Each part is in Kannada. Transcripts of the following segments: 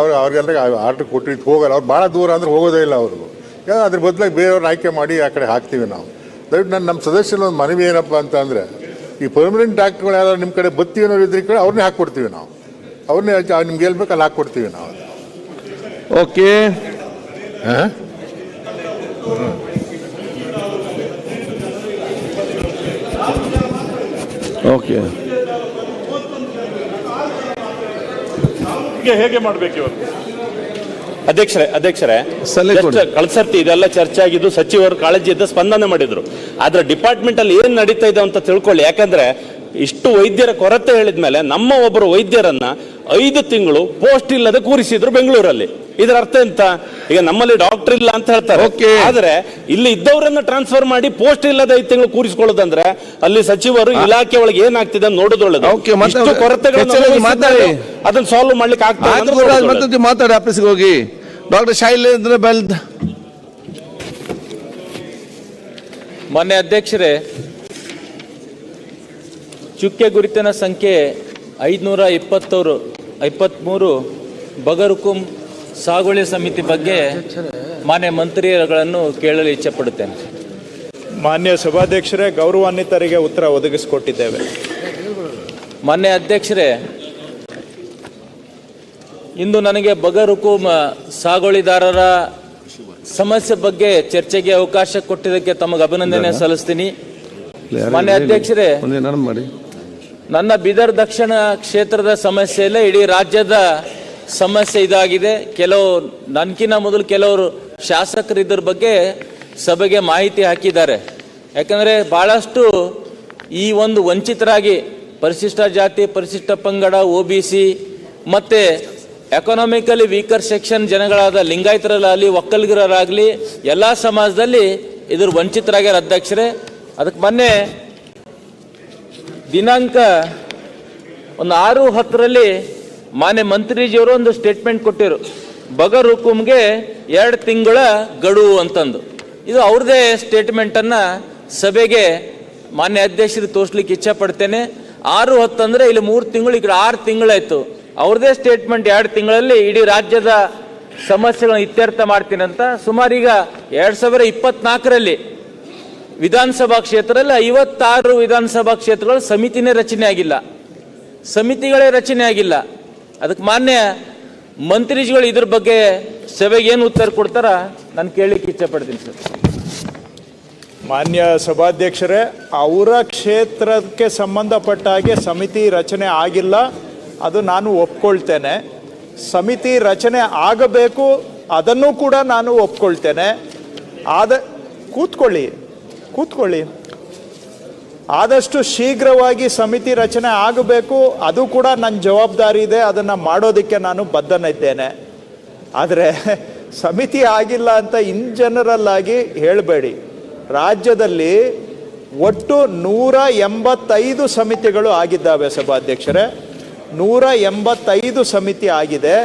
ಅವ್ರು ಅವ್ರಿಗೆಲ್ಲ ಆರ್ಡ್ರ್ ಕೊಟ್ಟಿದ್ದು ಹೋಗಲ್ಲ. ಅವ್ರು ಭಾಳ ದೂರ ಅಂದ್ರೆ ಹೋಗೋದೇ ಇಲ್ಲ ಅವ್ರಿಗೂ ಯಾಕಂದ್ರೆ ಅದ್ರ ಬದಲಾಗಿ ಬೇರೆಯವ್ರನ್ನ ಆಯ್ಕೆ ಮಾಡಿ ಆ ಕಡೆ ಹಾಕ್ತೀವಿ ನಾವು. ದಯವಿಟ್ಟು ನನ್ನ ನಮ್ಮ ಸದಸ್ಯನ ಒಂದು ಮನವಿ ಏನಪ್ಪ ಅಂತ ಅಂದರೆ ಈ ಪರ್ಮನೆಂಟ್ ಡಾಕ್ಟ್ರುಗಳು ಯಾರು ನಿಮ್ಮ ಕಡೆ ಬತ್ತಿ ಅನ್ನೋರು ಇದ್ರೆ ಕಡೆ ಅವ್ರನ್ನೇ ಹಾಕ್ಕೊಡ್ತೀವಿ ನಾವು. ಅವ್ರನ್ನೇ ನಿಮ್ಗೆ ಹೇಳ್ಬೇಕು ಬೇಕು ಅಲ್ಲಿ ಹಾಕ್ಕೊಡ್ತೀವಿ ನಾವು. ಓಕೆ. ಹಾಂ ಓಕೆ. ಹೀಗೆ ಹೇಗೆ ಮಾಡ್ಬೇಕು ಇವತ್ತು? ಅಧ್ಯಕ್ಷರೇ ಅಧ್ಯಕ್ಷರೇ ಕಳ್ಸರ್ತಿ. ಸರ್ತಿ ಇದೆಲ್ಲ ಚರ್ಚೆ ಆಗಿದ್ದು ಸಚಿವರು ಕಾಳಜಿ ಇದ್ದ ಸ್ಪಂದನೆ ಮಾಡಿದ್ರು. ಆದ್ರೆ ಡಿಪಾರ್ಟ್ಮೆಂಟ್ ಅಲ್ಲಿ ಏನ್ ನಡೀತಾ ಇದೆ ಅಂತ ತಿಳ್ಕೊಳ್ಳಿ. ಯಾಕಂದ್ರೆ ಇಷ್ಟು ವೈದ್ಯರ ಕೊರತೆ ಹೇಳಿದ್ಮೇಲೆ ನಮ್ಮ ಒಬ್ಬರು ವೈದ್ಯರನ್ನ ಐದು ತಿಂಗಳು ಪೋಸ್ಟ್ ಇಲ್ಲದೆ ಕೂರಿಸಿದ್ರು ಬೆಂಗಳೂರಲ್ಲಿ. ಇದರ ಅರ್ಥ ಎಂತ? ಈಗ ನಮ್ಮಲ್ಲಿ ಡಾಕ್ಟರ್ ಇಲ್ಲ ಅಂತ ಹೇಳ್ತಾರೆ. Okay. ಆದ್ರೆ ಇಲ್ಲಿ ಇದ್ದವರನ್ನ ಟ್ರಾನ್ಸ್ಫರ್ ಮಾಡಿ ಪೋಸ್ಟ್ ಇಲ್ಲದೆ ಐದು ತಿಂಗಳು ಕೂರಿಸಿಕೊಳ್ಳೋದಂದ್ರೆ ಅಲ್ಲಿ ಸಚಿವರು ಇಲಾಖೆ ಒಳಗೆ ಏನಾಗ್ತಿದೆ ಮಾತಾಡಿ. ಅದನ್ನ ಸಾಲ್ವ್ ಮಾಡ್ಲಿಕ್ಕೆ ಆಗ್ತದೆ ಮಾತಾಡಿ ಆಫೀಸ್ಗೆ ಹೋಗಿ. ಡಾಕ್ಟರ್ ಶೈಲೇಂದ್ರ ಬೆಲ್ದ್. ಮೊನ್ನೆ ಅಧ್ಯಕ್ಷರೇ ಚುಕ್ಕೆ ಗುರುತಿನ ಸಂಖ್ಯೆ ಐದುನೂರ ಇಪ್ಪತ್ತವರು ಇಪ್ಪತ್ತ್ಮೂರು ಬಗರುಕುಂ ಸಾಗುವಳಿ ಸಮಿತಿ ಬಗ್ಗೆ ಮಾನ್ಯ ಮಂತ್ರಿಗಳನ್ನು ಕೇಳಲು ಇಚ್ಛೆಪಡುತ್ತೇನೆ. ಮಾನ್ಯ ಸಭಾಧ್ಯಕ್ಷರೇ ಗೌರವಾನ್ವಿತರಿಗೆ ಉತ್ತರ ಒದಗಿಸಿಕೊಟ್ಟಿದ್ದೇವೆ. ಮಾನ್ಯ ಅಧ್ಯಕ್ಷರೇ ಇಂದು ನನಗೆ ಬಗರುಕುಂ ಸಾಗುವಳಿದಾರರ ಸಮಸ್ಯೆ ಬಗ್ಗೆ ಚರ್ಚೆಗೆ ಅವಕಾಶ ಕೊಟ್ಟಿದ್ದಕ್ಕೆ ತಮಗೆ ಅಭಿನಂದನೆ ಸಲ್ಲಿಸ್ತೀನಿ ಮಾನ್ಯ ಅಧ್ಯಕ್ಷರೇ ಮಾಡಿ. ನನ್ನ ಬೀದರ್ ದಕ್ಷಿಣ ಕ್ಷೇತ್ರದ ಸಮಸ್ಯೆಯಲ್ಲೇ ಇಡೀ ರಾಜ್ಯದ ಸಮಸ್ಯೆ ಇದಾಗಿದೆ. ಕೆಲವು ನನ್ಕಿನ ಮೊದಲು ಕೆಲವರು ಶಾಸಕರು ಇದ್ರ ಬಗ್ಗೆ ಸಭೆಗೆ ಮಾಹಿತಿ ಹಾಕಿದ್ದಾರೆ. ಯಾಕಂದರೆ ಭಾಳಷ್ಟು ಈ ಒಂದು ವಂಚಿತರಾಗಿ ಪರಿಶಿಷ್ಟ ಜಾತಿ, ಪರಿಶಿಷ್ಟ ಪಂಗಡ ಓ ಬಿ ಸಿ ಮತ್ತು ಎಕನಾಮಿಕಲಿ ವೀಕರ್ ಸೆಕ್ಷನ್ ಜನಗಳಾದ ಲಿಂಗಾಯತರಲ್ಲಾಗಲಿ ಒಕ್ಕಲಿಗರಾಗಲಿ ಎಲ್ಲ ಸಮಾಜದಲ್ಲಿ ಇದ್ರ ವಂಚಿತರಾಗ್ಯಾರ ಅಧ್ಯಕ್ಷರೇ. ಅದಕ್ಕೆ ಮೊನ್ನೆ ದಿನಾಂಕ ಒಂದು ಆರು ಹತ್ತರಲ್ಲಿ ಮಾನ್ಯ ಮಂತ್ರಿಜಿಯವರು ಒಂದು ಸ್ಟೇಟ್ಮೆಂಟ್ ಕೊಟ್ಟಿರು. ಬಗರ್ ಹುಕುಮ್ಗೆ ಎರಡು ತಿಂಗಳ ಗಡುವು ಅಂತಂದು. ಇದು ಅವ್ರದೇ ಸ್ಟೇಟ್ಮೆಂಟನ್ನು ಸಭೆಗೆ ಮಾನ್ಯ ಅಧ್ಯಕ್ಷರಿಗೆ ತೋರಿಸ್ಲಿಕ್ಕೆ ಇಚ್ಛೆ ಪಡ್ತೇನೆ ಆರು ಹತ್ತು ಅಂದರೆ ಇಲ್ಲಿ ಮೂರು ತಿಂಗಳು, ಈ ಆರು ತಿಂಗಳಾಯಿತು. ಅವ್ರದೇ ಸ್ಟೇಟ್ಮೆಂಟ್ ಎರಡು ತಿಂಗಳಲ್ಲಿ ಇಡೀ ರಾಜ್ಯದ ಸಮಸ್ಯೆಗಳನ್ನ ಇತ್ಯರ್ಥ ಮಾಡ್ತೀನಿ ಅಂತ. ಸುಮಾರು ಈಗ ಎರಡು ಸಾವಿರ ಇಪ್ಪತ್ನಾಲ್ಕರಲ್ಲಿ ವಿಧಾನಸಭಾ ಕ್ಷೇತ್ರದಲ್ಲಿ ಐವತ್ತಾರು ವಿಧಾನಸಭಾ ಕ್ಷೇತ್ರಗಳು ಸಮಿತಿನೇ ರಚನೆ ಆಗಿಲ್ಲ. ಸಮಿತಿಗಳೇ ರಚನೆ ಆಗಿಲ್ಲ. ಅದಕ್ಕೆ ಮಾನ್ಯ ಮಂತ್ರಿಗಳು ಇದ್ರ ಬಗ್ಗೆ ಸಭೆಗೆ ಏನು ಉತ್ತರ ಕೊಡ್ತಾರ ನಾನು ಕೇಳಲಿಕ್ಕೆ ಇಚ್ಛೆ ಪಡ್ತೀನಿ ಸರ್. ಮಾನ್ಯ ಸಭಾಧ್ಯಕ್ಷರೇ, ಅವರ ಕ್ಷೇತ್ರಕ್ಕೆ ಸಂಬಂಧಪಟ್ಟ ಹಾಗೆ ಸಮಿತಿ ರಚನೆ ಆಗಿಲ್ಲ. ಅದು ನಾನು ಒಪ್ಕೊಳ್ತೇನೆ. ಸಮಿತಿ ರಚನೆ ಆಗಬೇಕು, ಅದನ್ನು ಕೂಡ ನಾನು ಒಪ್ಕೊಳ್ತೇನೆ. ಆದ ಕೂತ್ಕೊಳ್ಳಿ. ಕೂತ್ಕೊಳ್ಳಿ. ಆದಷ್ಟು ಶೀಘ್ರವಾಗಿ ಸಮಿತಿ ರಚನೆ ಆಗಬೇಕು. ಅದು ಕೂಡ ನನ್ನ ಜವಾಬ್ದಾರಿ ಇದೆ. ಅದನ್ನು ಮಾಡೋದಕ್ಕೆ ನಾನು ಬದ್ಧನಿದ್ದೇನೆ ಆದರೆ ಸಮಿತಿ ಆಗಿಲ್ಲ ಅಂತ ಇನ್ ಜನರಲ್ ಆಗಿ ಹೇಳಬೇಡಿ. ರಾಜ್ಯದಲ್ಲಿ ಒಟ್ಟು ನೂರ ಎಂಬತ್ತೈದು ಸಮಿತಿಗಳು ಆಗಿದ್ದಾವೆ ಸಭಾಧ್ಯಕ್ಷರೇ. ನೂರ ಎಂಬತ್ತೈದು ಸಮಿತಿ ಆಗಿದೆ.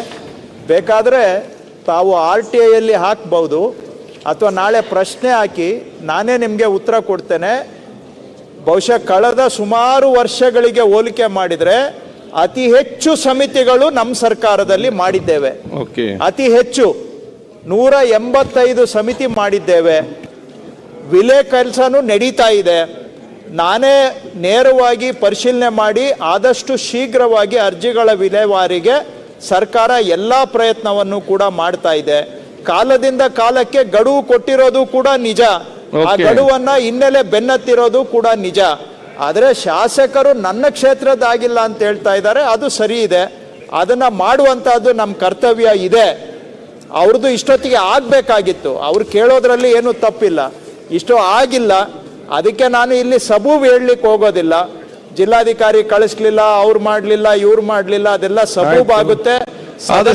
ಬೇಕಾದರೆ ತಾವು ಆರ್ ಟಿ ಐಯಲ್ಲಿ ಹಾಕ್ಬೋದು. ಅಥವಾ ನಾಳೆ ಪ್ರಶ್ನೆ ಹಾಕಿ ನಾನೇ ನಿಮಗೆ ಉತ್ತರ ಕೊಡ್ತೇನೆ. ಬಹುಶಃ ಕಳೆದ ಸುಮಾರು ವರ್ಷಗಳಿಗೆ ಹೋಲಿಕೆ ಮಾಡಿದರೆ ಅತಿ ಹೆಚ್ಚು ಸಮಿತಿಗಳು ನಮ್ಮ ಸರ್ಕಾರದಲ್ಲಿ ಮಾಡಿದ್ದೇವೆ. ಓಕೆ. ಅತಿ ಹೆಚ್ಚು ನೂರ ಎಂಬತ್ತೈದು ಸಮಿತಿ ಮಾಡಿದ್ದೇವೆ. ವಿಲೆ ಕೆಲಸನೂ ನಡೀತಾ ಇದೆ. ನಾನೇ ನೇರವಾಗಿ ಪರಿಶೀಲನೆ ಮಾಡಿ ಆದಷ್ಟು ಶೀಘ್ರವಾಗಿ ಅರ್ಜಿಗಳ ವಿಲೇವಾರಿಗೆ ಸರ್ಕಾರ ಎಲ್ಲ ಪ್ರಯತ್ನವನ್ನು ಕೂಡ ಮಾಡ್ತಾ ಇದೆ. ಕಾಲದಿಂದ ಕಾಲಕ್ಕೆ ಗಡುವು ಕೊಟ್ಟಿರೋದು ಕೂಡ ನಿಜ. ಆ ಗಡುವನ್ನ ಹಿನ್ನೆಲೆ ಬೆನ್ನತ್ತಿರೋದು ಕೂಡ ನಿಜ. ಆದರೆ ಶಾಸಕರು ನನ್ನ ಕ್ಷೇತ್ರದಾಗಿಲ್ಲ ಅಂತ ಹೇಳ್ತಾ ಇದ್ದಾರೆ ಅದು ಸರಿ ಇದೆ. ಅದನ್ನ ಮಾಡುವಂತಹದ್ದು ನಮ್ಮ ಕರ್ತವ್ಯ ಇದೆ. ಅವ್ರದ್ದು ಇಷ್ಟೊತ್ತಿಗೆ ಆಗಬೇಕಾಗಿತ್ತು. ಅವ್ರು ಕೇಳೋದ್ರಲ್ಲಿ ಏನು ತಪ್ಪಿಲ್ಲ. ಇಷ್ಟು ಆಗಿಲ್ಲ. ಅದಕ್ಕೆ ನಾನು ಇಲ್ಲಿ ಸಬೂಬ್ ಹೇಳಲಿಕ್ಕೆ ಹೋಗೋದಿಲ್ಲ. ಜಿಲ್ಲಾಧಿಕಾರಿ ಕಳಿಸ್ಲಿಲ್ಲ ಅವ್ರು ಮಾಡಲಿಲ್ಲ ಇವ್ರು ಮಾಡಲಿಲ್ಲ ಅದೆಲ್ಲ ಸಬೂಬ್ ಆಗುತ್ತೆ. ಸಾಧನೆ.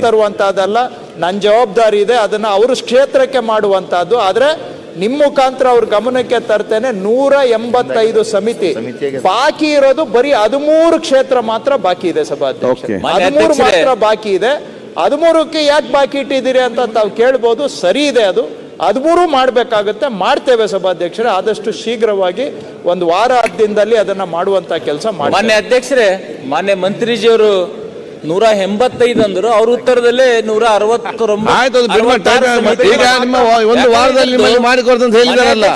ತರುವಂತಹದ್ದಲ್ಲ. ನನ್ನ ಜವಾಬ್ದಾರಿ ಇದೆ ಅದನ್ನ ಅವ್ರ ಕ್ಷೇತ್ರಕ್ಕೆ ಮಾಡುವಂತಹದ್ದು. ಆದ್ರೆ ನಿಮ್ಮ ಮುಖಾಂತರ ಅವ್ರ ಗಮನಕ್ಕೆ ತರ್ತೇನೆ ನೂರ ಎಂಬತ್ತೈದು ಸಮಿತಿ. ಬಾಕಿ ಇರೋದು ಬರೀ ಹದಿಮೂರು ಕ್ಷೇತ್ರ ಮಾತ್ರ ಬಾಕಿ ಇದೆ ಸಭಾಧ್ಯಕ್ಷ. ಹದಿಮೂರು ಮಾತ್ರ ಬಾಕಿ ಇದೆ. ಹದಿಮೂರಕ್ಕೆ ಯಾಕೆ ಬಾಕಿ ಇಟ್ಟಿದ್ದೀರಿ ಅಂತ ತಾವು ಕೇಳ್ಬೋದು ಸರಿ ಇದೆ ಅದು. ಹದಿಮೂರು ಮಾಡಬೇಕಾಗುತ್ತೆ ಮಾಡ್ತೇವೆ ಸಭಾಧ್ಯಕ್ಷರೇ. ಆದಷ್ಟು ಶೀಘ್ರವಾಗಿ ಒಂದು ವಾರ ದಿನದಲ್ಲಿ ಅದನ್ನ ಮಾಡುವಂತ ಕೆಲಸ ಮಾಡಿ ಮಾನ್ಯ ಅಧ್ಯಕ್ಷರೇ ಮಾನ್ಯ ಮಂತ್ರಿಜಿಯವರು ನೂರ ಎಂಬತ್ತೈದು ಅಂದ್ರು ಅವ್ರ ಉತ್ತರದಲ್ಲೇ ನೂರ ಆಯ್ತು ಅದು ಬಿಡ್ಮ ಟೈಮ್ ಈಗ ನಿಮ್ಮ ಒಂದು ವಾರದಲ್ಲಿ ನಿಮ್ಮಲ್ಲಿ ಹೇಳಿದಾರಲ್ಲ.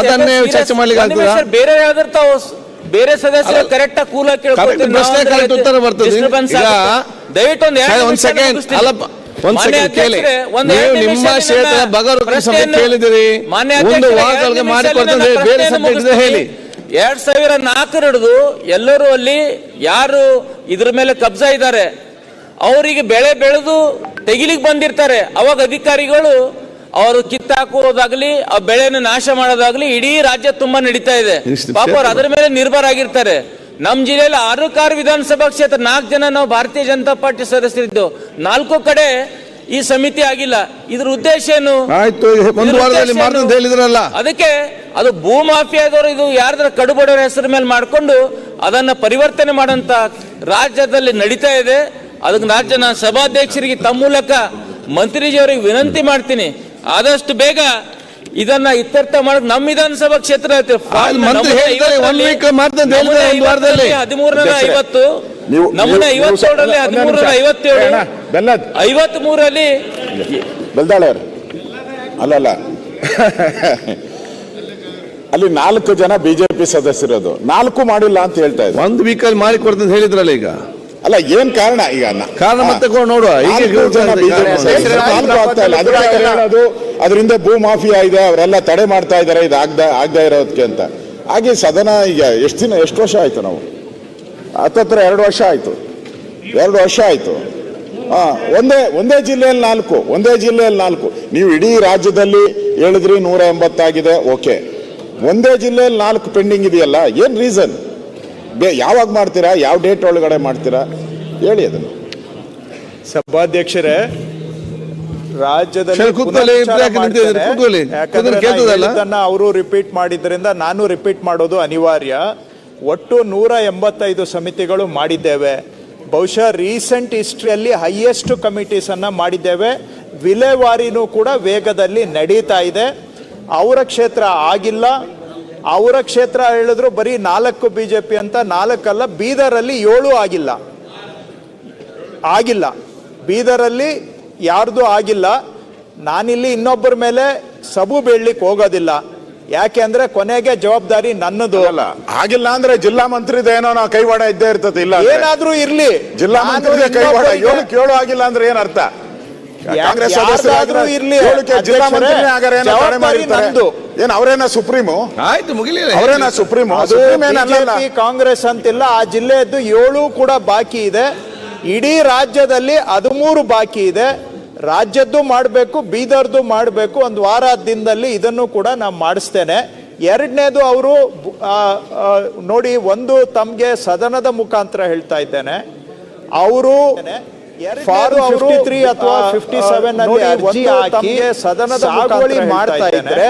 ಅದನ್ನೇ ಚರ್ಚೆ ಮಾಡ್ಲಿಕ್ಕೆ ಆಗ್ತದಾ? ಬೇರೆ ತಾವು ಸ್- ಬೇರೆ ಸದಸ್ಯರು ಕರೆಕ್ಟ್ ಆಗಿ ಕೂಲ Correct ಪ್ರಶ್ನೆ correct ಉತ್ತರ ಬರ್ತದೆ. ಈಗ ದಯವಿಟ್ಟು ಒಂದು ಸರಿ, ಒಂದ್ ಸೆಕೆಂಡ್ ಅಲ್ಲಪ್ಪ ಒಂದ್ ಸೆಕೆಂಡ್ ಕೇಳಿ. ನೀವು ನಿಮ್ಮ ಕ್ಷೇತ್ರ ಬಗರು ಕೇಳಿದಿರಿ. ಒಂದು ವಾರದೊಳಗೆ ಮಾಡಿಕೊಡ್ತಂದ್ರೆ ಬೇರೆ ಸಬ್ಜೆಕ್ಟ್ ಇದೆ ಹೇಳಿ. ಎರಡ್ ಸಾವಿರ ನಾಲ್ಕರ ಹಿಡಿದು ಎಲ್ಲರೂ ಅಲ್ಲಿ ಯಾರು ಇದ್ರ ಮೇಲೆ ಕಬ್ಜಾ ಇದ್ದಾರೆ ಅವರಿಗೆ ಬೆಳೆ ಬೆಳೆದು ತೆಗಿಲಿಕ್ಕೆ ಬಂದಿರ್ತಾರೆ. ಅವಾಗ ಅಧಿಕಾರಿಗಳು ಅವರು ಕಿತ್ತಾಕುವುದಾಗ್ಲಿ ಆ ಬೆಳೆನ ನಾಶ ಮಾಡೋದಾಗ್ಲಿ ಇಡೀ ರಾಜ್ಯ ತುಂಬಾ ನಡೀತಾ ಇದೆ. ಪಾಪ ಅವ್ರು ಅದ್ರ ಮೇಲೆ ನಿರ್ಭರ ಆಗಿರ್ತಾರೆ. ನಮ್ಮ ಜಿಲ್ಲೆಯಲ್ಲಿ ಆರು ಕಾರು ವಿಧಾನಸಭಾ ಕ್ಷೇತ್ರ ನಾಲ್ಕು ಜನ ನಾವು ಭಾರತೀಯ ಜನತಾ ಪಾರ್ಟಿ ಸದಸ್ಯರಿದ್ದು. ನಾಲ್ಕು ಕಡೆ ಈ ಸಮಿತಿ ಆಗಿಲ್ಲ. ಇದ್ರ ಉದ್ದೇಶ ಏನು? ಆಯ್ತು ಒಂದು ವಾರದಲ್ಲಿ ಮಾಡ್ತಂತ ಹೇಳಿದ್ರಲ್ಲ. ಅದಕ್ಕೆ ಅದು ಭೂ ಮಾಫಿಯಾದವರು ಇದು ಯಾರ್ದ್ರ ಕಡುಬಡವರ ಹೆಸರು ಮೇಲೆ ಮಾಡಿಕೊಂಡು ಅದನ್ನ ಪರಿವರ್ತನೆ ಮಾಡಂತ ರಾಜ್ಯದಲ್ಲಿ ನಡೀತಾ ಇದೆ. ಅದಕ್ಕೆ ರಾಜ್ಯ ನಾನು ಸಭಾಧ್ಯಕ್ಷರಿಗೆ ತಮ್ಮ ಮೂಲಕ ಮಂತ್ರಿಜಿಯವರಿಗೆ ವಿನಂತಿ ಮಾಡ್ತೀನಿ. ಆದಷ್ಟು ಬೇಗ ಇದನ್ನ ಇತ್ಯರ್ಥ ಮಾಡಕ್ ನಮ್ಮ ವಿಧಾನಸಭಾ ಕ್ಷೇತ್ರ. ಹದಿಮೂರರ ಐವತ್ತು ನೀವು ಐವತ್ತೇಳರಲ್ಲಿ. ಹದಿಮೂರರ ಐವತ್ತೇಳು ಐವತ್ ಮೂರಲ್ಲಿ ಬೆಲ್ದಾಳೆ ಅವ್ರು. ಅಲ್ಲಲ್ಲ ಅಲ್ಲಿ. ನಾಲ್ಕು ಜನ ಬಿಜೆಪಿ ಸದಸ್ಯರದು ನಾಲ್ಕು ಮಾಡಿಲ್ಲ ಅಂತ ಹೇಳ್ತಾ ಇದ್ದಾರೆ ಒಂದು ವೀಕಲ್ಲಿ ಮಾಡಿ ಕೊಡ್ತಂತ ಹೇಳಿದ್ರಲ್ಲ ಈಗ? ಅಲ್ಲ ಏನ್ ಕಾರಣ? ಈಗ ಕಾರಣ ಮತ್ತೆ ನೋಡುವ. ಈಗ ಅದರಿಂದ ಭೂ ಮಾಫಿಯಾ ಇದೆ, ಅವರೆಲ್ಲ ತಡೆ ಮಾಡ್ತಾ ಇದ್ದಾರೆ, ಇದು ಆಗ್ದ, ಆಗ್ದಾ ಇರೋದಕ್ಕೆ ಅಂತ. ಹಾಗೆ ಸದನ ಈಗ ಎಷ್ಟು ದಿನ, ಎಷ್ಟು ವರ್ಷ ಆಯ್ತು ನಾವು? ಹತ್ತತ್ರ ಎರಡು ವರ್ಷ ಆಯ್ತು. ಎರಡು ವರ್ಷ ಆಯ್ತು. ಹಾಂ, ಒಂದೇ ಒಂದೇ ಜಿಲ್ಲೆಯಲ್ಲಿ ನಾಲ್ಕು, ಒಂದೇ ಜಿಲ್ಲೆಯಲ್ಲಿ ನಾಲ್ಕು. ನೀವು ಇಡೀ ರಾಜ್ಯದಲ್ಲಿ ಹೇಳಿದ್ರಿ ನೂರ ಎಂಬತ್ತಾಗಿದೆ, ಓಕೆ. ಒಂದೇ ಜಿಲ್ಲೆಯಲ್ಲಿ ನಾಲ್ಕು ಪೆಂಡಿಂಗ್ ಇದೆಯಲ್ಲ, ಏನು ರೀಸನ್? ಯಾವಾಗ ಮಾಡ್ತೀರಾ, ಯಾವ ಡೇಟ್ ಒಳಗಡೆ ಮಾಡ್ತೀರಾ? ಹೇಳಿ ಅದನ್ನು. ಸಭಾಧ್ಯಕ್ಷರೇ ರಾಜ್ಯದಲ್ಲಿ ಅವರು ರಿಪೀಟ್ ಮಾಡಿದ್ರಿಂದ ನಾನು ರಿಪೀಟ್ ಮಾಡೋದು ಅನಿವಾರ್ಯ. ಒಟ್ಟು ನೂರ ಎಂಬತ್ತೈದು ಸಮಿತಿಗಳು ಮಾಡಿದ್ದೇವೆ. ಬಹುಶಃ ರೀಸೆಂಟ್ ಹಿಸ್ಟ್ರಿಯಲ್ಲಿ ಹೈಯೆಸ್ಟ್ ಕಮಿಟೀಸ್ ಅನ್ನ ಮಾಡಿದ್ದೇವೆ. ವಿಲೇವಾರಿನೂ ಕೂಡ ವೇಗದಲ್ಲಿ ನಡೀತಾ ಇದೆ. ಅವರ ಕ್ಷೇತ್ರ ಆಗಿಲ್ಲ. ಅವರ ಕ್ಷೇತ್ರ ಹೇಳಿದ್ರು ಬರೀ ನಾಲ್ಕು ಬಿಜೆಪಿ ಅಂತ ನಾಲ್ಕಲ್ಲ ಬೀದರಲ್ಲಿ ಏಳು ಆಗಿಲ್ಲ. ಆಗಿಲ್ಲ. ಬೀದರಲ್ಲಿ ಯಾರ್ದು ಆಗಿಲ್ಲ. ನಾನಿಲ್ಲಿ ಇನ್ನೊಬ್ಬರ ಮೇಲೆ ಸಬು ಬೀಳ್ಲಿಕ್ಕೆ ಹೋಗೋದಿಲ್ಲ. ಯಾಕೆ ಅಂದ್ರೆ ಕೊನೆಗೆ ಜವಾಬ್ದಾರಿ ನನ್ನದು. ಅಲ್ಲ ಆಗಿಲ್ಲ ಅಂದ್ರೆ ಜಿಲ್ಲಾ ಮಂತ್ರಿದೇನೋ ನಾವು ಕೈವಾಡ ಇದ್ದೇ ಇರ್ತದೆ ಇಲ್ಲ. ಏನಾದ್ರೂ ಇರ್ಲಿ. ಜಿಲ್ಲಾ ಮಂತ್ರಿ ಮಂತ್ರಿದೇ ಕೈವಾಡ ಏಳು ಕೇಳು ಆಗಿಲ್ಲ ಅಂದ್ರೆ ಏನರ್ಥ? ಕಾಂಗ್ರೆಸ್ ಸದಸ್ಯರಾದ್ರೂ ಇರ್ಲಿ, ಏಳಕ್ಕೆ ಜಿಲ್ಲಾ ಮಂತ್ರಿ ಮಂತ್ರಿನೇ ಆಗಾರೆ ಏನೋ ತಡೆ ಜವಾಬ್ದಾರಿ ಮಾಡಿರ್ತಾರೆ. ಏನ್ ಅವರೇನ ಸುಪ್ರೀಮು? ಆಯ್ತು ಮುಗಿಲಿಲ್ಲ ಅವರೇನ ಸುಪ್ರೀಮು? ಕಾಂಗ್ರೆಸ್ ಅಂತಿಲ್ಲ. ಆ ಜಿಲ್ಲೆಯದ್ದು ಏಳು ಕೂಡ ಬಾಕಿ ಇದೆ. ಇಡೀ ರಾಜ್ಯದಲ್ಲಿ ಹದಿಮೂರು ಬಾಕಿ ಇದೆ. ರಾಜ್ಯದ್ದು ಮಾಡಬೇಕು ಬೀದರ್ದು ಮಾಡಬೇಕು ಒಂದು ವಾರ ದಿನದಲ್ಲಿ ಇದನ್ನು ಕೂಡ ನಾನು ಮಾಡಿಸ್ತೇನೆ. ಎರಡನೇದು ಅವರು ನೋಡಿ ಒಂದು ತಮಗೆ ಸದನದ ಮುಖಾಂತರ ಹೇಳ್ತಾ ಇದ್ದೇನೆ. ಅವರು ಅಥವಾ ಫಿಫ್ಟಿ ಸೆವೆನ್ ಅಲ್ಲಿ ಹಾಕಿ ಸದನದ ಸಾಗುವಳಿ ಮಾಡ್ತಾ ಇದ್ರೆ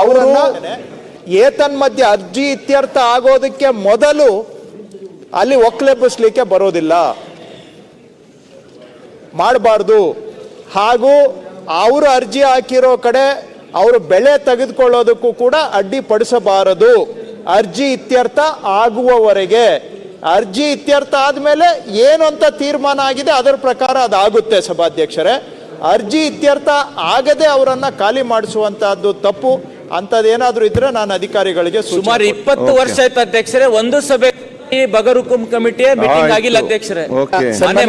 ಅವರನ್ನ ಏತನ್ಮಧ್ಯೆ ಅರ್ಜಿ ಇತ್ಯರ್ಥ ಆಗೋದಕ್ಕೆ ಮೊದಲು ಅಲ್ಲಿ ಒಕ್ಲೆಬ್ಬಿಸ್ಲಿಕ್ಕೆ ಬರೋದಿಲ್ಲ. ಮಾಡಬಾರ್ದು. ಹಾಗೂ ಅವರು ಅರ್ಜಿ ಹಾಕಿರೋ ಕಡೆ ಅವರು ಬೆಳೆ ತೆಗೆದುಕೊಳ್ಳೋದಕ್ಕೂ ಕೂಡ ಅಡ್ಡಿಪಡಿಸಬಾರದು. ಅರ್ಜಿ ಇತ್ಯರ್ಥ ಆಗುವವರೆಗೆ. ಅರ್ಜಿ ಇತ್ಯರ್ಥ ಆದಮೇಲೆ ಏನು ಅಂತ ತೀರ್ಮಾನ ಆಗಿದೆ ಅದರ ಪ್ರಕಾರ ಅದಾಗುತ್ತೆ ಸಭಾಧ್ಯಕ್ಷರೇ. ಅರ್ಜಿ ಇತ್ಯರ್ಥ ಆಗದೆ ಅವರನ್ನ ಖಾಲಿ ಮಾಡಿಸುವಂತಹದ್ದು ತಪ್ಪು. ಅಂತದೇನಾದ್ರೂ ಇದ್ರೆ ನಾನು ಅಧಿಕಾರಿಗಳಿಗೆ ಸುಮಾರು ಇಪ್ಪತ್ತು ವರ್ಷ ಆಯ್ತು ಅಧ್ಯಕ್ಷರೇ ಒಂದು ಸಭೆ ಬಗರುಕುಂ ಕಮಿಟಿಯ ಮೀಟಿಂಗ್ ಆಗಿಲ್ಲ ಅಧ್ಯಕ್ಷರೇ.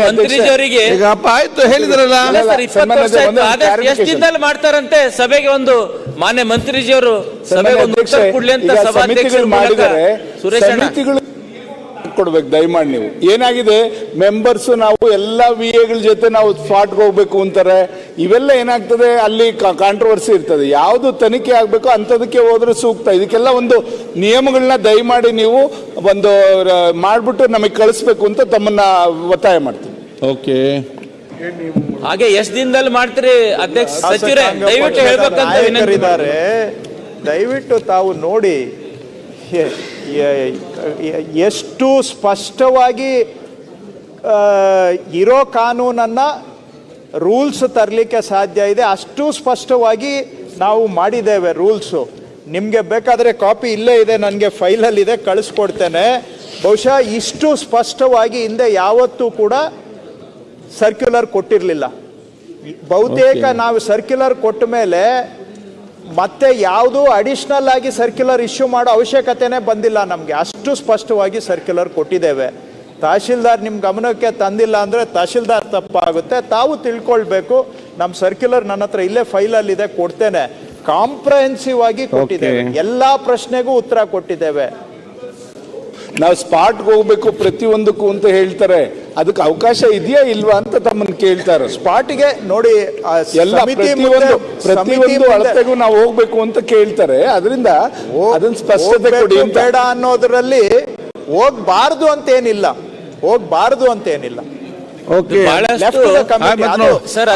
ಮಂತ್ರಿಜಿಯವರಿಗೆ ಈಗ ಆಯ್ತು ಹೇಳಿದ್ರಲ್ಲ. ಇಲ್ಲ ವರ್ಷ ಆಯ್ತು. ಆದಷ್ಟು ಎಷ್ಟು ದಿನದಲ್ಲಿ ಮಾಡ್ತಾರಂತೆ? ಸಭೆಗೆ ಒಂದು ಮಾನ್ಯ ಮಂತ್ರಿಜಿಯವರು ಸಭೆಗೆ ಒಂದು ಉತ್ತರ ಕೊಡ್ಲಿ ಅಂತ ಸಭಾಧ್ಯಕ್ಷರು ಮಾಡಿದರೆ ಸುರೇಶ್ ಕೊಡ್ಬೇಕು ದಯಮಾಡಿ ನೀವು. ಏನಾಗಿದೆ? ಮೆಂಬರ್ಸ್ ನಾವು ಎಲ್ಲ ವಿ ಎಗಳ ಜೊತೆ ನಾವು ಸ್ಪಾಟ್ಗೆ ಹೋಗ್ಬೇಕು ಅಂತಾರೆ. ಇವೆಲ್ಲ ಏನಾಗ್ತದೆ? ಅಲ್ಲಿ ಕಾಂಟ್ರವರ್ಸಿ ಇರ್ತದೆ. ಯಾವುದು ತನಿಖೆ ಆಗಬೇಕು ಅಂಥದಕ್ಕೆ ಹೋದ್ರೆ ಸೂಕ್ತ. ಇದಕ್ಕೆಲ್ಲ ಒಂದು ನಿಯಮಗಳನ್ನ ದಯಮಾಡಿ ನೀವು ಒಂದು ಮಾಡಿಬಿಟ್ಟು ನಮಗೆ ಕಳಿಸ್ಬೇಕು ಅಂತ ತಮ್ಮನ್ನ ಒತ್ತಾಯ ಮಾಡ್ತೀನಿ. ಓಕೆ. ಹಾಗೆ ಎಷ್ಟು ದಿನದಲ್ಲಿ ಮಾಡ್ತೀರಿ ಅಧ್ಯಕ್ಷ ಸಚಿವರೇ? ದಯವಿಟ್ಟು ಹೇಳ್ಬೇಕಂತ ವಿನಂತಿದ್ದಾರೆ ದಯವಿಟ್ಟು ತಾವು ನೋಡಿ ಎಷ್ಟು ಸ್ಪಷ್ಟವಾಗಿ ಇರೋ ಕಾನೂನನ್ನ ರೂಲ್ಸ್ ತರಲಿಕ್ಕೆ ಸಾಧ್ಯ ಇದೆ. ಅಷ್ಟು ಸ್ಪಷ್ಟವಾಗಿ ನಾವು ಮಾಡಿದ್ದೇವೆ ರೂಲ್ಸು. ನಿಮಗೆ ಬೇಕಾದರೆ ಕಾಪಿ ಇಲ್ಲೇ ಇದೆ ನನಗೆ ಫೈಲಲ್ಲಿದೆ ಕಳಿಸ್ಕೊಡ್ತೇನೆ. ಬಹುಶಃ ಇಷ್ಟು ಸ್ಪಷ್ಟವಾಗಿ ಹಿಂದೆ ಯಾವತ್ತೂ ಕೂಡ ಸರ್ಕ್ಯುಲರ್ ಕೊಟ್ಟಿರಲಿಲ್ಲ. ಬಹುತೇಕ ನಾವು ಸರ್ಕ್ಯುಲರ್ ಕೊಟ್ಟ ಮೇಲೆ ಮತ್ತೆ ಯಾವುದು ಅಡಿಷನಲ್ ಆಗಿ ಸರ್ಕ್ಯುಲರ್ ಇಶ್ಯೂ ಮಾಡೋ ಅವಶ್ಯಕತೆನೇ ಬಂದಿಲ್ಲ ನಮಗೆ. ಅಷ್ಟು ಸ್ಪಷ್ಟವಾಗಿ ಸರ್ಕ್ಯುಲರ್ ಕೊಟ್ಟಿದ್ದೇವೆ. ತಹಶೀಲ್ದಾರ್ ನಿಮ್ಮ ಗಮನಕ್ಕೆ ತಂದಿಲ್ಲ ಅಂದರೆ ತಹಶೀಲ್ದಾರ್ ತಪ್ಪಾಗುತ್ತೆ. ತಾವು ತಿಳ್ಕೊಳ್ಬೇಕು. ನಮ್ಮ ಸರ್ಕ್ಯುಲರ್ ನನ್ನ ಹತ್ರ ಇಲ್ಲೇ ಫೈಲಲ್ಲಿದೆ ಕೊಡ್ತೇನೆ. ಕಾಂಪ್ರಹೆನ್ಸಿವ್ ಆಗಿ ಕೊಟ್ಟಿದ್ದೇವೆ. ಎಲ್ಲಾ ಪ್ರಶ್ನೆಗೂ ಉತ್ತರ ಕೊಟ್ಟಿದ್ದೇವೆ. ನಾವು ಸ್ಪಾಟ್ಗೆ ಹೋಗ್ಬೇಕು ಪ್ರತಿಯೊಂದಕ್ಕೂ ಅಂತ ಹೇಳ್ತಾರೆ. ಅದಕ್ಕೆ ಅವಕಾಶ ಇದೆಯಾ ಇಲ್ವಾ ಅಂತ ತಮ್ಮನ್ನು ಕೇಳ್ತಾರೆ. ಸ್ಪಾಟ್ಗೆ ನೋಡಿ ಎಲ್ಲ ಪ್ರತಿಯೊಂದು ಅಳತೆಗೂ ನಾವು ಹೋಗ್ಬೇಕು ಅಂತ ಕೇಳ್ತಾರೆ. ಅದರಿಂದ ಅದನ್ನ ಸ್ಪಷ್ಟತೆ ಕೊಡಿ ಅಂತ. ಬೇಡ ಅನ್ನೋದ್ರಲ್ಲಿ ಹೋಗ್ಬಾರ್ದು ಅಂತೇನಿಲ್ಲ ಹೋಗ್ಬಾರ್ದು ಅಂತೇನಿಲ್ಲ. ಓಕೆ. ಆಯ್ತು ಅದು ನೋಡಿ. ಸರ್,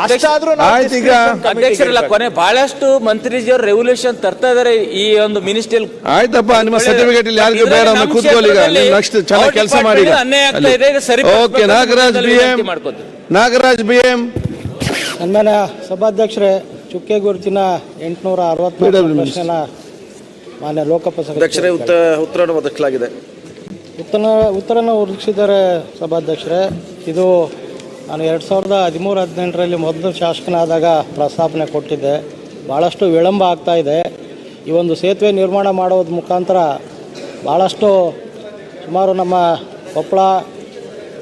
ಅಧ್ಯಕ್ಷರಲ್ಲ ಕೊನೆ ಬಹಳಷ್ಟು ಮಂತ್ರಿಜಿಯವರು ರೆವಲ್ಯೂಷನ್ ತರ್ತಾ ಇದಾರೆ ಈ ಒಂದು ಮಿನಿಸ್ಟ್ರಿಯಲ್ ಆಯ್ತಪ್ಪ ನಿಮ್ಮ ಸರ್ಟಿಫಿಕೇಟ್ ಇಲ್ಲಿ ಯಾರಿಗೂ ಬೇಡ ಒಮ್ಮೆ ಕೂತ್ಕೊಳ್ಳಿ ಈಗ. ನೆಕ್ಸ್ಟ್ ಚೆನ್ನಾಗಿ ಕೆಲಸ ಮಾಡಿ. ಅನ್ಯಾಯ ಆಗ್ತಾ ಇದೆ ಸರಿ okay Nagaraj B M Nagaraj B M ಸನ್ಮಾನ್ಯ ಸಭಾಧ್ಯಕ್ಷರೇ ಚುಕ್ಕೆ ಗುರುತಿನ ಎಂಟುನೂರ ಅರವತ್ತು ಮಾನ್ಯ ಲೋಕಪ್ಪ ಅಧ್ಯಕ್ಷರೇ ಉತ್ತರ ಒದಗಿಸಲಾಗಿದೆ ಉತ್ತರ ಉತ್ತರನ ಒದಗಿಸಿದ್ದಾರೆ ಸಭಾಧ್ಯಕ್ಷರೇ. ಇದು ನಾನು ಎರಡು ಸಾವಿರದ ಹದಿಮೂರು ಹದಿನೆಂಟರಲ್ಲಿ ಮೊದಲು ಶಾಸಕನಾದಾಗ ಪ್ರಸ್ತಾಪನೆ ಕೊಟ್ಟಿದ್ದೆ. ಭಾಳಷ್ಟು ವಿಳಂಬ ಆಗ್ತಾ ಇದೆ. ಈ ಒಂದು ಸೇತುವೆ ನಿರ್ಮಾಣ ಮಾಡೋದ್ರ ಮುಖಾಂತರ ಭಾಳಷ್ಟು ಸುಮಾರು ನಮ್ಮ ಕೊಪ್ಪಳ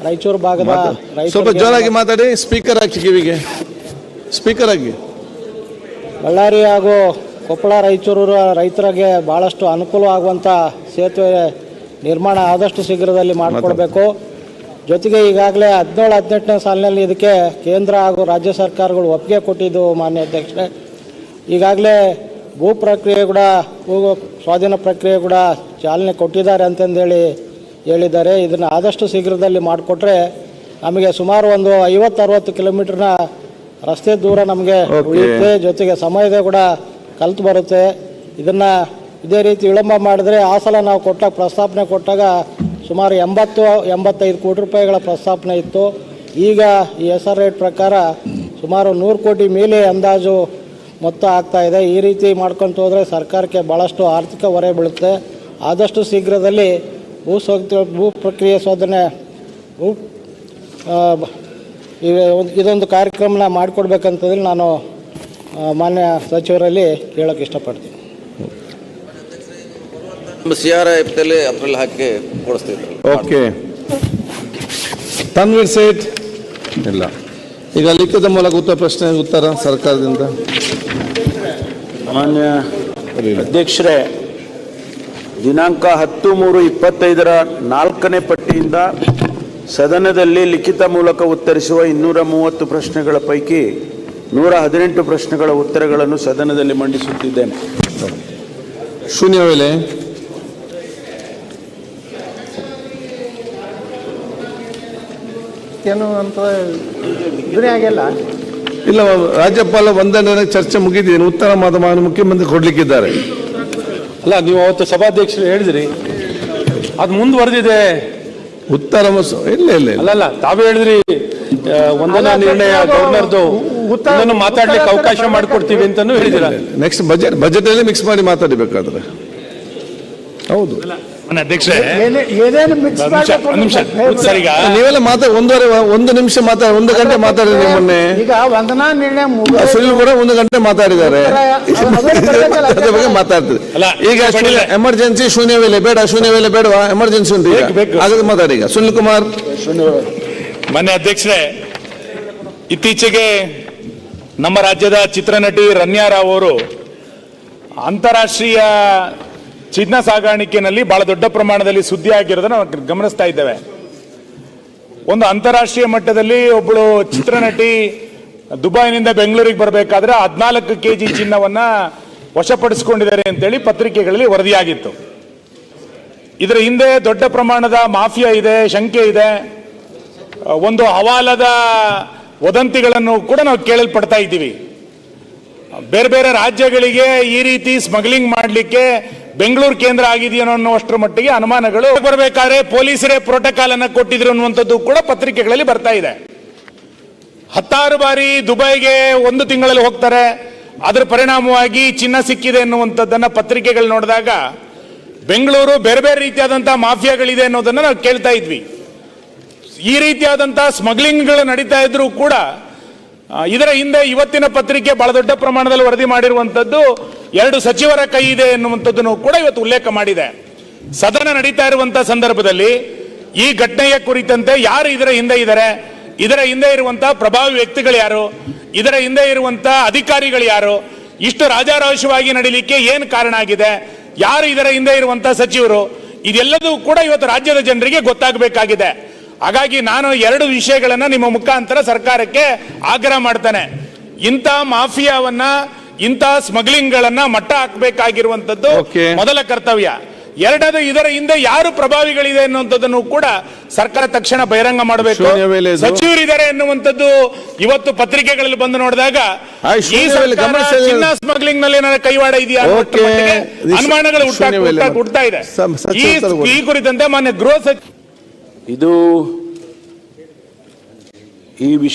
ರಾಯಚೂರು ಭಾಗದ ಸ್ವಲ್ಪ ಜೋರಾಗಿ ಮಾತಾಡಿ ಸ್ಪೀಕರ್ ಆಗಿ ಕಿವಿಗೆ. ಸ್ಪೀಕರ್ ಆಗಿ ಬಳ್ಳಾರಿ ಹಾಗೂ ಕೊಪ್ಪಳ ರಾಯಚೂರು ರೈತರಿಗೆ ಭಾಳಷ್ಟು ಅನುಕೂಲ ಆಗುವಂಥ ಸೇತುವೆ ನಿರ್ಮಾಣ ಆದಷ್ಟು ಶೀಘ್ರದಲ್ಲಿ ಮಾಡಿಕೊಡ್ಬೇಕು. ಜೊತೆಗೆ ಈಗಾಗಲೇ ಹದಿನೇಳು ಹದಿನೆಂಟನೇ ಸಾಲಿನಲ್ಲಿ ಇದಕ್ಕೆ ಕೇಂದ್ರ ಹಾಗೂ ರಾಜ್ಯ ಸರ್ಕಾರಗಳು ಒಪ್ಪಿಗೆ ಕೊಟ್ಟಿದ್ದು ಮಾನ್ಯ ಅಧ್ಯಕ್ಷರೇ. ಈಗಾಗಲೇ ಭೂ ಪ್ರಕ್ರಿಯೆ ಕೂಡ ಭೂ ಸ್ವಾಧೀನ ಪ್ರಕ್ರಿಯೆ ಕೂಡ ಚಾಲನೆ ಕೊಟ್ಟಿದ್ದಾರೆ ಅಂತಂದೇಳಿ ಹೇಳಿದ್ದಾರೆ. ಇದನ್ನು ಆದಷ್ಟು ಶೀಘ್ರದಲ್ಲಿ ಮಾಡಿಕೊಟ್ರೆ ನಮಗೆ ಸುಮಾರು ಒಂದು ಐವತ್ತು ಅರವತ್ತು ಕಿಲೋಮೀಟರ್ನ ರಸ್ತೆ ದೂರ ನಮಗೆ ಉಳಿಯುತ್ತೆ. ಜೊತೆಗೆ ಸಮಯದ ಕೂಡ ಕಲ್ತು ಬರುತ್ತೆ. ಇದನ್ನು ಇದೇ ರೀತಿ ವಿಳಂಬ ಮಾಡಿದರೆ ಆ ಸಲ ನಾವು ಕೊಟ್ಟಾಗ ಪ್ರಸ್ತಾಪನೆ ಕೊಟ್ಟಾಗ ಸುಮಾರು ಎಂಬತ್ತು, ಎಂಬತ್ತೈದು ಕೋಟಿ ರೂಪಾಯಿಗಳ ಪ್ರಸ್ತಾಪನೆ ಇತ್ತು. ಈಗ ಈ ಎಸ್ ಆರ್ ರೇಟ್ ಪ್ರಕಾರ ಸುಮಾರು ನೂರು ಕೋಟಿ ಮೇಲೆ ಅಂದಾಜು ಮೊತ್ತ ಆಗ್ತಾ ಇದೆ. ಈ ರೀತಿ ಮಾಡ್ಕೊತ ಹೋದರೆ ಸರ್ಕಾರಕ್ಕೆ ಭಾಳಷ್ಟು ಆರ್ಥಿಕ ಹೊರೆ ಬೀಳುತ್ತೆ. ಆದಷ್ಟು ಶೀಘ್ರದಲ್ಲಿ ಭೂ ಸ್ವ ಭೂ ಪ್ರಕ್ರಿಯೆ ಶೋಧನೆ ಭೂ ಇದೊಂದು ಕಾರ್ಯಕ್ರಮನ ಮಾಡಿಕೊಡ್ಬೇಕಂತಂದ್ರೆ ನಾನು ಮಾನ್ಯ ಸಚಿವರಲ್ಲಿ ಕೇಳೋಕ್ಕೆ ಇಷ್ಟಪಡ್ತೀನಿ. ಸಿ ಆರ್ ಹಾಕಿ ಕೊಡಿಸ್ತಿದ್ರು. ಓಕೆ. ತನ್ವೀರ್ ಸೇಠ್? ಇಲ್ಲ. ಈಗ ಲಿಖಿತ ಮೂಲಕ ಉತ್ತರ ಪ್ರಶ್ನೆ ಉತ್ತರ ಸರ್ಕಾರದಿಂದ. ಮಾನ್ಯ ಅಧ್ಯಕ್ಷರೇ ದಿನಾಂಕ ಹತ್ತು ಮೂರು ಇಪ್ಪತ್ತೈದರ ನಾಲ್ಕನೇ ಪಟ್ಟಿಯಿಂದ ಸದನದಲ್ಲಿ ಲಿಖಿತ ಮೂಲಕ ಉತ್ತರಿಸುವ ಇನ್ನೂರ ಮೂವತ್ತು ಪ್ರಶ್ನೆಗಳ ಪೈಕಿ ನೂರ ಹದಿನೆಂಟು ಪ್ರಶ್ನೆಗಳ ಉತ್ತರಗಳನ್ನು ಸದನದಲ್ಲಿ ಮಂಡಿಸುತ್ತಿದ್ದೇನೆ. ಶೂನ್ಯ ವೇಳೆ. ಏನು ಅಂತ ಇದನ್ನೇ ಆಗಿಲ್ಲ ಇಲ್ಲ ರಾಜ್ಯಪಾಲ ವಂದನೆ ಚರ್ಚೆ ಮುಗಿದೇನು ಉತ್ತರ ಮಾನ್ಯ ಮುಖ್ಯಮಂತ್ರಿ ಕೊಡ್ಲಿಕ್ಕಿದ್ದಾರೆ. ಅಲ್ಲ ನೀವು ಅವತ್ತು ಸಭಾಧ್ಯಕ್ಷರು ಹೇಳಿದ್ರಿ. ಅದು ಮುಂದುವರೆದಿದೆ. ಉತ್ತರ ಇಲ್ಲ ಇಲ್ಲ ಇಲ್ಲ. ಅಲ್ಲಲ್ಲ ತಾವೇ ಹೇಳಿದ್ರಿ ಒಂದನೇ ನಿರ್ಣಯ ಗವರ್ನರ್ದು ಉತ್ತರವನ್ನು ಮಾತಾಡ್ಲಿಕ್ಕೆ ಅವಕಾಶ ಮಾಡಿಕೊಡ್ತೀವಿ ಅಂತಾನು ಹೇಳಿದಿರ ನೆಕ್ಸ್ಟ್ ಬಜೆಟ್ ಬಜೆಟ್ ಅಲ್ಲಿ ಮಿಕ್ಸ್ ಮಾಡಿ ಮಾತಾಡಬೇಕಾದ್ರೆ. ಹೌದು. ಈಗ. ನೀವೆಲ್ಲ ಮಾತಾಡ ಒಂದೂವರೆ ಒಂದು ನಿಮಿಷ ಮಾತಾಡ ಒಂದು ಗಂಟೆ ಮಾತಾಡಿದ್ರೆ ಮೊನ್ನೆ. ಈಗ ವಂದನಾ ನಿರ್ಣಯ ಸುನಿಲ್ ಕೂಡ ಒಂದು ಗಂಟೆ ಮಾತಾಡಿದ್ದಾರೆ. ಅದ್ರ ಬಗ್ಗೆ ಮಾತಾಡ್ತಿದೆ ಅಲ್ಲ, ಈಗ ಎಮರ್ಜೆನ್ಸಿ ಶೂನ್ಯ ವೇಲೆ ಬೇಡ ಶೂನ್ಯ ವೇಳೆ ಬೇಡವಾ? ಎಮರ್ಜೆನ್ಸಿ ಉಂಟು ಬೇಕು. ಮಾತಾಡಿ ಈಗ. ಸುನಿಲ್ ಕುಮಾರ್. ಮನೆ ಅಧ್ಯಕ್ಷರೇ ಇತ್ತೀಚೆಗೆ ನಮ್ಮ ರಾಜ್ಯದ ಚಿತ್ರನಟಿ ರನ್ಯಾ ರಾವ್ ಅವರು ಅಂತಾರಾಷ್ಟ್ರೀಯ ಚಿನ್ನ ಸಾಗಾಣಿಕೆನಲ್ಲಿ ಬಹಳ ದೊಡ್ಡ ಪ್ರಮಾಣದಲ್ಲಿ ಸುದ್ದಿ ಆಗಿರೋದನ್ನ ಗಮನಿಸ್ತಾ ಇದ್ದೇವೆ. ಒಂದು ಅಂತಾರಾಷ್ಟ್ರೀಯ ಮಟ್ಟದಲ್ಲಿ ಒಬ್ಬಳು ಚಿತ್ರನಟಿ ದುಬೈನಿಂದ ಬೆಂಗಳೂರಿಗೆ ಬರಬೇಕಾದ್ರೆ ಹದಿನಾಲ್ಕು ಕೆ ಜಿ ಚಿನ್ನವನ್ನ ವಶಪಡಿಸಿಕೊಂಡಿದ್ದಾರೆ ಅಂತೇಳಿ ಪತ್ರಿಕೆಗಳಲ್ಲಿ ವರದಿಯಾಗಿತ್ತು. ಇದರ ಹಿಂದೆ ದೊಡ್ಡ ಪ್ರಮಾಣದ ಮಾಫಿಯಾ ಇದೆ, ಶಂಕೆ ಇದೆ. ಒಂದು ಹವಾಲದ ವದಂತಿಗಳನ್ನು ಕೂಡ ನಾವು ಕೇಳಲ್ಪಡ್ತಾ ಇದ್ದೀವಿ. ಬೇರೆ ಬೇರೆ ರಾಜ್ಯಗಳಿಗೆ ಈ ರೀತಿ ಸ್ಮಗ್ಲಿಂಗ್ ಮಾಡಲಿಕ್ಕೆ ಬೆಂಗಳೂರು ಕೇಂದ್ರ ಆಗಿದೆಯೋ ಅನ್ನುವಷ್ಟರ ಮಟ್ಟಿಗೆ ಅನುಮಾನಗಳು ಬರಬೇಕಾದ್ರೆ ಪೊಲೀಸರೇ ಪ್ರೋಟೋಕಾಲ್ ಅನ್ನು ಕೊಟ್ಟಿದ್ರು ಅನ್ನುವಂಥದ್ದು ಕೂಡ ಪತ್ರಿಕೆಗಳಲ್ಲಿ ಬರ್ತಾ ಇದೆ. ಹತ್ತಾರು ಬಾರಿ ದುಬೈಗೆ ಒಂದು ತಿಂಗಳಲ್ಲಿ ಹೋಗ್ತಾರೆ. ಅದರ ಪರಿಣಾಮವಾಗಿ ಚಿನ್ನ ಸಿಕ್ಕಿದೆ ಅನ್ನುವಂಥದ್ದನ್ನು ಪತ್ರಿಕೆಗಳು ನೋಡಿದಾಗ ಬೆಂಗಳೂರು ಬೇರೆ ಬೇರೆ ರೀತಿಯಾದಂತಹ ಮಾಫಿಯಾಗಳಿದೆ ಅನ್ನೋದನ್ನು ನಾವು ಕೇಳ್ತಾ ಇದ್ವಿ. ಈ ರೀತಿಯಾದಂತಹ ಸ್ಮಗ್ಲಿಂಗ್ಗಳು ನಡೀತಾ ಇದ್ರೂ ಕೂಡ ಇದರ ಹಿಂದೆ ಇವತ್ತಿನ ಪತ್ರಿಕೆ ಬಹಳ ದೊಡ್ಡ ಪ್ರಮಾಣದಲ್ಲಿ ವರದಿ ಮಾಡಿರುವಂಥದ್ದು ಎರಡು ಸಚಿವರ ಕೈ ಇದೆ ಎನ್ನುವಂಥದ್ದನ್ನು ಕೂಡ ಇವತ್ತು ಉಲ್ಲೇಖ ಮಾಡಿದೆ. ಸದನ ನಡೀತಾ ಇರುವಂತಹ ಸಂದರ್ಭದಲ್ಲಿ ಈ ಘಟನೆಯ ಕುರಿತಂತೆ ಯಾರು ಇದರ ಹಿಂದೆ ಇದ್ದಾರೆ? ಇದರ ಹಿಂದೆ ಇರುವಂತಹ ಪ್ರಭಾವಿ ವ್ಯಕ್ತಿಗಳು ಯಾರು? ಇದರ ಹಿಂದೆ ಇರುವಂತಹ ಅಧಿಕಾರಿಗಳು ಯಾರು? ಇಷ್ಟು ರಾಜಾರೋಷವಾಗಿ ನಡೀಲಿಕ್ಕೆ ಏನು ಕಾರಣ ಆಗಿದೆ? ಯಾರು ಇದರ ಹಿಂದೆ ಇರುವಂತಹ ಸಚಿವರು? ಇದೆಲ್ಲದೂ ಕೂಡ ಇವತ್ತು ರಾಜ್ಯದ ಜನರಿಗೆ ಗೊತ್ತಾಗಬೇಕಾಗಿದೆ. ಹಾಗಾಗಿ ನಾನು ಎರಡು ವಿಷಯಗಳನ್ನ ನಿಮ್ಮ ಮುಖಾಂತರ ಸರ್ಕಾರಕ್ಕೆ ಆಗ್ರಹ ಮಾಡ್ತಾನೆ. ಇಂಥ ಮಾಫಿಯಾವನ್ನ ಇಂಥ ಸ್ಮಗ್ಲಿಂಗ್ಗಳನ್ನ ಮಟ್ಟ ಹಾಕಬೇಕಾಗಿರುವಂತದ್ದು ಮೊದಲ ಕರ್ತವ್ಯ. ಎರಡದು ಇದರ ಹಿಂದೆ ಯಾರು ಪ್ರಭಾವಿಗಳಿದೆ ಅನ್ನುವಂಥದ್ದನ್ನು ಕೂಡ ಸರ್ಕಾರ ತಕ್ಷಣ ಬಹಿರಂಗ ಮಾಡಬೇಕು. ಸಚಿವರಿದ್ದಾರೆ ಎನ್ನುವಂಥದ್ದು ಇವತ್ತು ಪತ್ರಿಕೆಗಳಲ್ಲಿ ಬಂದು ನೋಡಿದಾಗ ಈ ಚಿನ್ನ ಸ್ಮಗ್ಲಿಂಗ್ನಲ್ಲಿ ಏನಾರ ಕೈವಾಡ ಇದೆಯಾ ಅನುಮಾನಗಳು ಹುಟ್ತಾ ಇದೆ. ಈ ಕುರಿತಂತೆ ಮಾನ್ಯ ಗೃಹ ಸಚಿವ ಇದು ಈ ವಿಷಯ